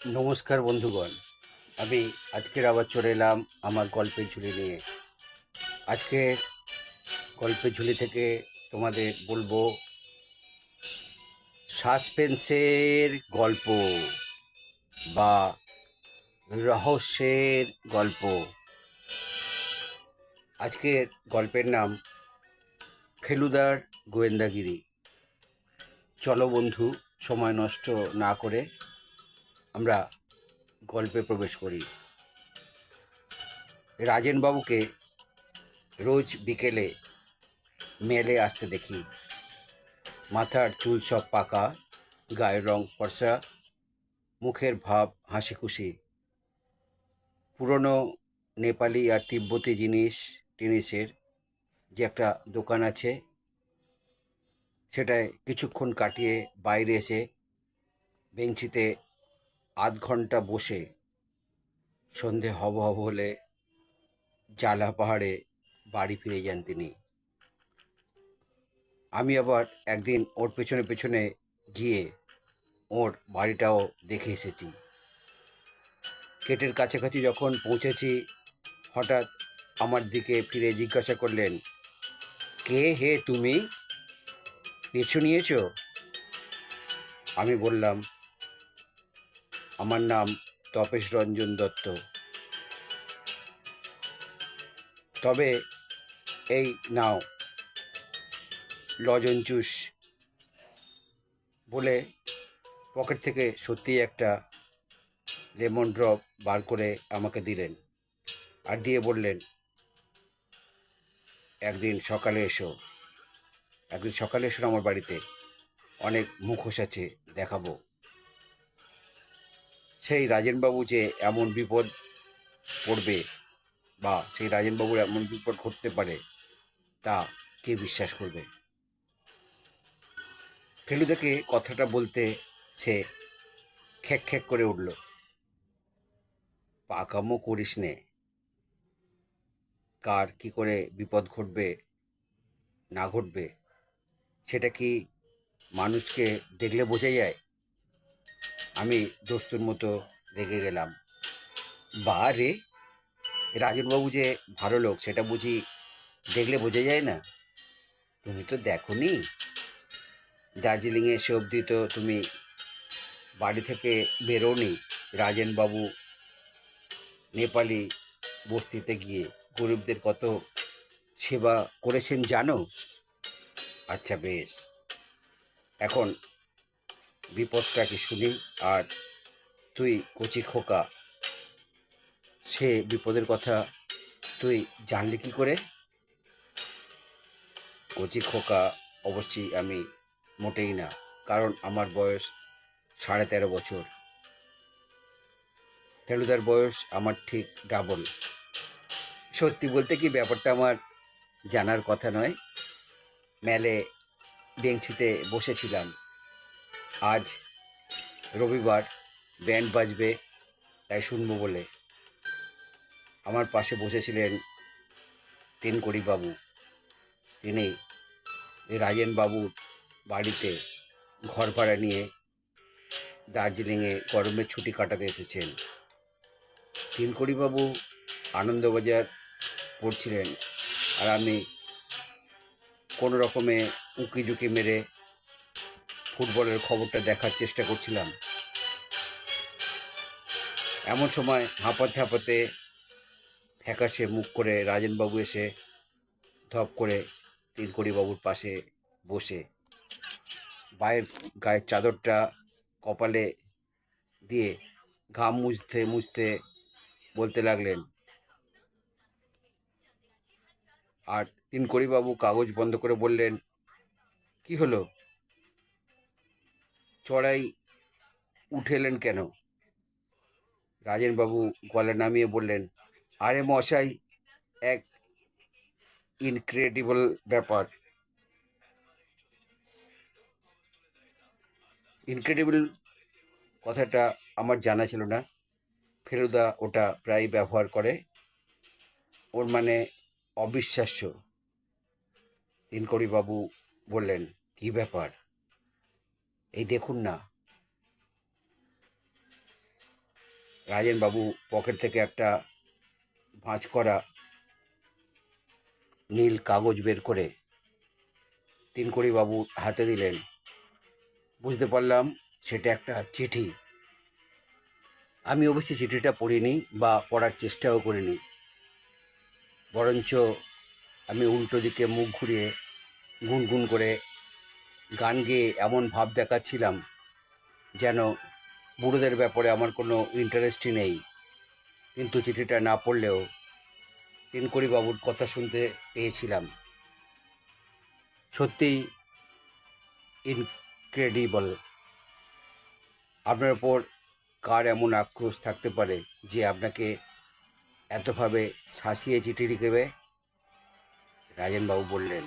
নমস্কার বন্ধুগণ। আমি আজকের আবার চলে এলাম আমার গল্পের ঝুলি নিয়ে। আজকে গল্পের ঝুলি থেকে তোমাদের বলব সাসপেন্সের গল্প বা রহস্যের গল্প। আজকের গল্পের নাম ফেলুদার গোয়েন্দাগিরি। চলো বন্ধু, সময় নষ্ট না করে আমরা গল্পে প্রবেশ করি। রাজেনবাবুকে রোজ বিকেলে মেলে আসতে দেখি। মাথার চুল সব পাকা, গায়ের রং ফর্সা, মুখের ভাব হাসি খুশি পুরনো নেপালি আর তিব্বতি জিনিস, টিনিসের যে একটা দোকান আছে, সেটায় কিছুক্ষণ কাটিয়ে বাইরে এসে বেঞ্চিতে আধ ঘণ্টা বসে সন্ধে হব হব হলে জালা পাহাড়ে বাড়ি ফিরে যান তিনি। আমি আবার একদিন ওর পেছনে পেছনে গিয়ে ওর বাড়িটাও দেখে এসেছি। গেটের কাছাকাছি যখন পৌঁছেছি, হঠাৎ আমার দিকে ফিরে জিজ্ঞাসা করলেন, কে হে তুমি? পিছু নিয়েছো? আমি বললাম আমার নাম তপেশ রঞ্জন দত্ত। তবে এই নাও, লজন জুস বলে পকেট থেকে সত্যিই একটা লেমন ড্রপ বার করে আমাকে দিলেন আর দিয়ে বললেন, একদিন সকালে এসো, একদিন সকালে এসো আমার বাড়িতে, অনেক মুখোশ আছে, দেখাবো। সেই রাজেনবাবু যে এমন বিপদ পড়বে বা সেই রাজেনবাবুর এমন বিপদ ঘটতে পারে, তা কে বিশ্বাস করবে? ফেলুদাকে কথাটা বলতে সে খ্যাক খ্যাক করে উঠল। পাকামো করিস নে। কার কি করে বিপদ ঘটবে, না ঘটবে, সেটা কি মানুষকে দেখলে বোঝা যায়? আমি দোস্তুর মতো রেগে গেলাম। বা রে রাজনবাবু যে ভালো লোক, সেটা বুঝি দেখলে বোঝা যায় না? তুমি তো দেখো নি দার্জিলিংয়ে এসে অবধি তো তুমি বাড়ি থেকে বেরোনি রাজেনবাবু নেপালি বস্তিতে গিয়ে। গরিবদের কত সেবা করেছেন জানো? আচ্ছা বেশ। এখন বিপদটা কি শুনি? আর তুই কচি খোকা, সে বিপদের কথা তুই জানলি কি করে? কচি খোকা অবশ্যই আমি মোটেই না, কারণ আমার বয়স সাড়ে তেরো বছর। ফেলুদার বয়স আমার ঠিক ডাবল সত্যি বলতে কি ব্যাপারটা আমার জানার কথা নয়। মেলে বেঞ্চিতে বসেছিলাম। আজ রবিবার ব্যান্ড বাজবে, তাই শুনব বলে। আমার পাশে বসেছিলেন তিনকড়ি বাবু তিনি রাজেন বাবুর বাড়িতে ঘর ভাড়া নিয়ে দার্জিলিংয়ে গরমের ছুটি কাটাতে এসেছেন। বাবু আনন্দবাজার পড়ছিলেন আর আমি কোনো রকমে উঁকি ঝুঁকি মেরে ফুটবলের খবরটা দেখার চেষ্টা করছিলাম। এমন সময় হাঁপাতে হাঁপাতে ফ্যাকাশে মুখ করে রাজেনবাবু এসে ধপ করে তিনকড়িবাবুর পাশে বসে বায়ের গায়ের চাদরটা কপালে দিয়ে ঘাম মুছতে মুছতে বলতে লাগলেন, আর তিনকড়িবাবু কাগজ বন্ধ করে বললেন, কি হলো চড়াই উঠেলেন কেন? রাজেনবাবু গলা নামিয়ে বললেন, আরে মশাই, এক ইনক্রেডিবল ব্যাপার। ইনক্রেডিবল কথাটা আমার জানা ছিল না। ফেলুদা ওটা প্রায় ব্যবহার করে। ওর মানে অবিশ্বাস্য। বাবু বললেন, কি ব্যাপার? এই দেখুন না। রাজেনবাবু পকেট থেকে একটা ভাঁজ করা নীল কাগজ বের করে বাবু হাতে দিলেন। বুঝতে পারলাম সেটা একটা চিঠি। আমি অবশ্যই চিঠিটা পড়িনি বা পড়ার চেষ্টাও করিনি। বরঞ্চ আমি উল্টো দিকে মুখ ঘুরিয়ে গুনগুন করে গান গেয়ে এমন ভাব দেখাচ্ছিলাম যেন বুড়োদের ব্যাপারে আমার কোনো ইন্টারেস্টই নেই। কিন্তু চিঠিটা না পড়লেও বাবুর কথা শুনতে পেয়েছিলাম। সত্যিই ইনক্রেডিবল আপনার ওপর কার এমন আক্রোশ থাকতে পারে যে আপনাকে এতভাবে শাসিয়ে চিঠি লিখেবে? রাজেনবাবু বললেন,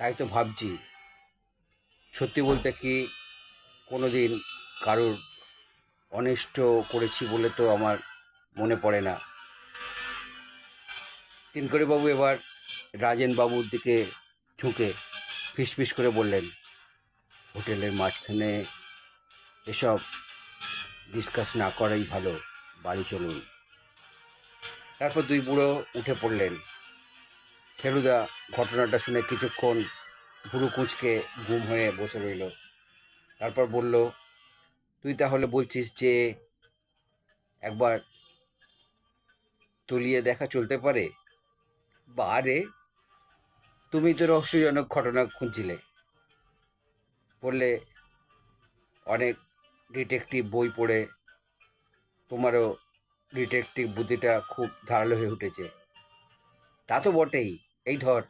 তাই তো ভাবছি সত্যি বলতে কি কোনো দিন কারোর অনিষ্ট করেছি বলে তো আমার মনে পড়ে না। বাবু এবার রাজেনবাবুর দিকে ঝুঁকে ফিসফিস করে বললেন, হোটেলের মাঝখানে এসব ডিসকাস না করাই ভালো, বাড়ি চলুন। তারপর দুই বুড়ো উঠে পড়লেন। ফেলুদা ঘটনাটা শুনে কিছুক্ষণ ভুরু কুঁচকে গুম হয়ে বসে রইল। তারপর বলল, তুই তাহলে বলছিস যে একবার তলিয়ে দেখা চলতে পারে? বা আরে তুমি তো রহস্যজনক ঘটনা খুঁজছিলে। বললে, অনেক ডিটেকটিভ বই পড়ে, তোমারও ডিটেকটিভ বুদ্ধিটা খুব ধারালো হয়ে উঠেছে। তা তো বটেই। এই ধর,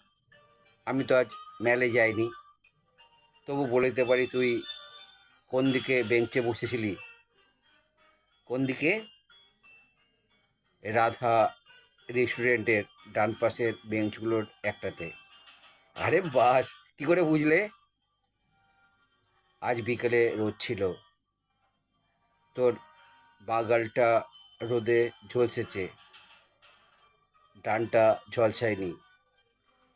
আমি তো আজ মেলে যায়নি। তবু বলে দিতে পারি, তুই কোন দিকে বেঞ্চে বসেছিলি? কোন দিকে? রাধা রেস্টুরেন্টের ডান পাশের বেঞ্চগুলোর একটাতে। আরে বাস, কি করে বুঝলে? আজ বিকেলে রোদ ছিল। তোর বাগালটা রোদে ঝলসেছে। ডানটা ঝলসায়নি।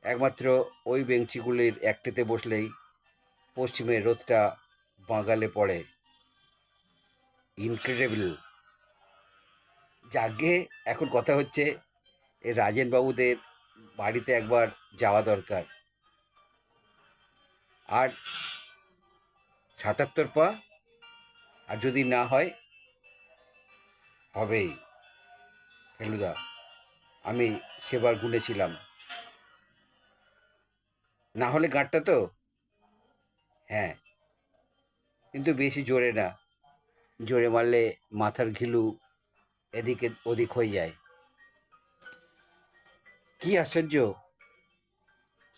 একমাত্র ওই বেঞ্চিগুলির একটিতে বসলেই পশ্চিমে রোদটা বাগালে পড়ে। ইনক্রেডিবল যাগে এখন কথা হচ্ছে, এ রাজেনবাবুদের বাড়িতে একবার যাওয়া দরকার। আর সাতাত্তর পা? আর যদি না হয়, হবেই। ফেলুদা, আমি সেবার গুনেছিলাম না হলে গাঁটটা তো? হ্যাঁ। কিন্তু বেশি জোরে না। জোরে মারলে মাথার ঘিলু এদিকে ওদিক হয়ে যায়। কি আশ্চর্য!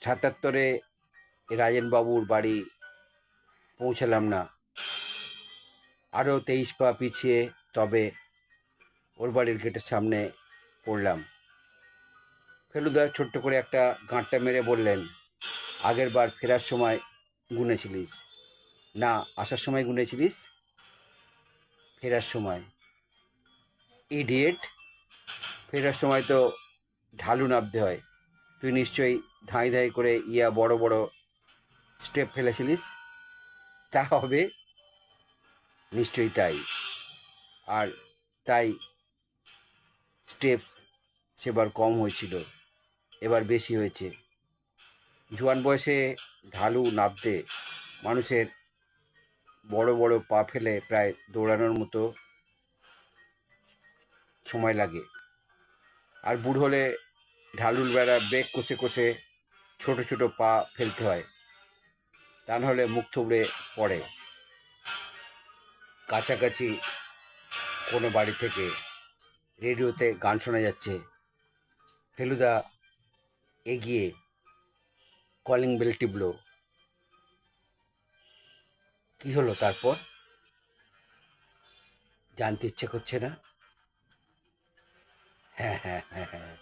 সাতাত্তরে রাজেনবাবুর বাড়ি পৌঁছালাম না। আরও তেইশ পা পিছিয়ে তবে ওর বাড়ির গেটের সামনে পড়লাম। ফেলুদা ছোট্ট করে একটা গাঁটটা মেরে বললেন আগের বার ফেরার সময় গুনেছিলিস। না, আসার সময় গুনেছিলিস? ফেরার সময়। ইডিয়েট, ফেরার সময় তো ঢালু নামতে হয়। তুই নিশ্চয়ই ধাঁই ধাঁই করে ইয়া বড় বড় স্টেপ ফেলেছিলিস? তা হবে। নিশ্চয়ই তাই। আর তাই স্টেপস সেবার কম হয়েছিল, এবার বেশি হয়েছে। জোয়ান বয়সে ঢালু নামতে মানুষের বড় বড় পা ফেলে প্রায় দৌড়ানোর মতো সময় লাগে। আর বুড়ো হলে ঢালুর বেড়া ব্রেক কষে কষে ছোট ছোট পা ফেলতে হয়। তা নাহলে মুখ থুবড়ে পড়ে। কাছাকাছি কোনো বাড়ি থেকে রেডিওতে গান শোনা যাচ্ছে। ফেলুদা এগিয়ে কলিং বেল টিপল। কি হলো তারপর? জানতে ইচ্ছে করছে না? হ্যাঁ হ্যাঁ হ্যাঁ হ্যাঁ।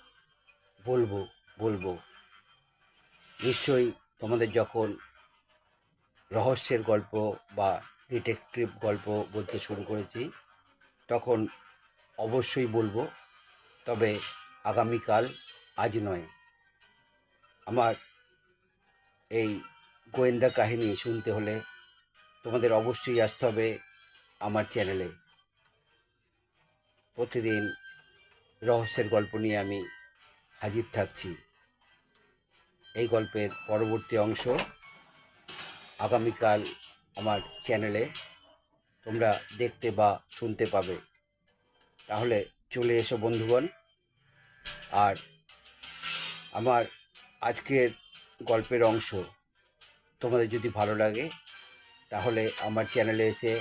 বলব বলব। নিশ্চয়ই তোমাদের যখন রহস্যের গল্প বা ডিটেকটিভ গল্প বলতে শুরু করেছি, তখন অবশ্যই বলব, তবে আগামীকাল আজ নয়। আমার এই গোয়েন্দা কাহিনী শুনতে হলে তোমাদের অবশ্যই আসতে হবে আমার চ্যানেলে। প্রতিদিন রহস্যের গল্প নিয়ে আমি হাজির থাকছি। এই গল্পের পরবর্তী অংশ আগামীকাল আমার চ্যানেলে তোমরা দেখতে বা শুনতে পাবে। তাহলে চলে এসো বন্ধুগণ। আর আমার আজকের গল্পের অংশ। তোমাদের যদি ভালো লাগে, তাহলে আমার চ্যানেলে এসে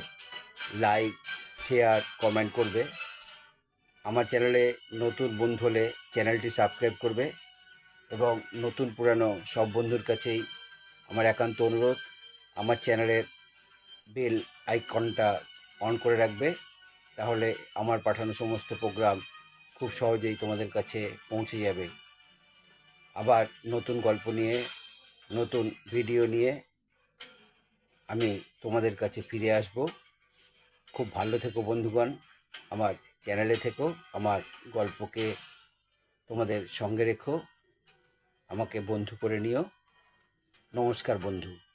লাইক, শেয়ার, কমেন্ট করবে। আমার চ্যানেলে নতুন বন্ধু হলে চ্যানেলটি সাবস্ক্রাইব করবে এবং নতুন পুরানো সব বন্ধুর কাছেই আমার একান্ত অনুরোধ, আমার চ্যানেলের বেল আইকনটা অন করে রাখবে। তাহলে আমার পাঠানো সমস্ত প্রোগ্রাম খুব সহজেই তোমাদের কাছে পৌঁছে যাবে। আবার নতুন গল্প নিয়ে, নতুন ভিডিও নিয়ে আমি তোমাদের কাছে ফিরে আসব। খুব ভালো থেকো বন্ধুগণ, আমার চ্যানেলে থেকো, আমার গল্পকে তোমাদের সঙ্গে রেখো, আমাকে বন্ধু করে নিও। নমস্কার বন্ধু।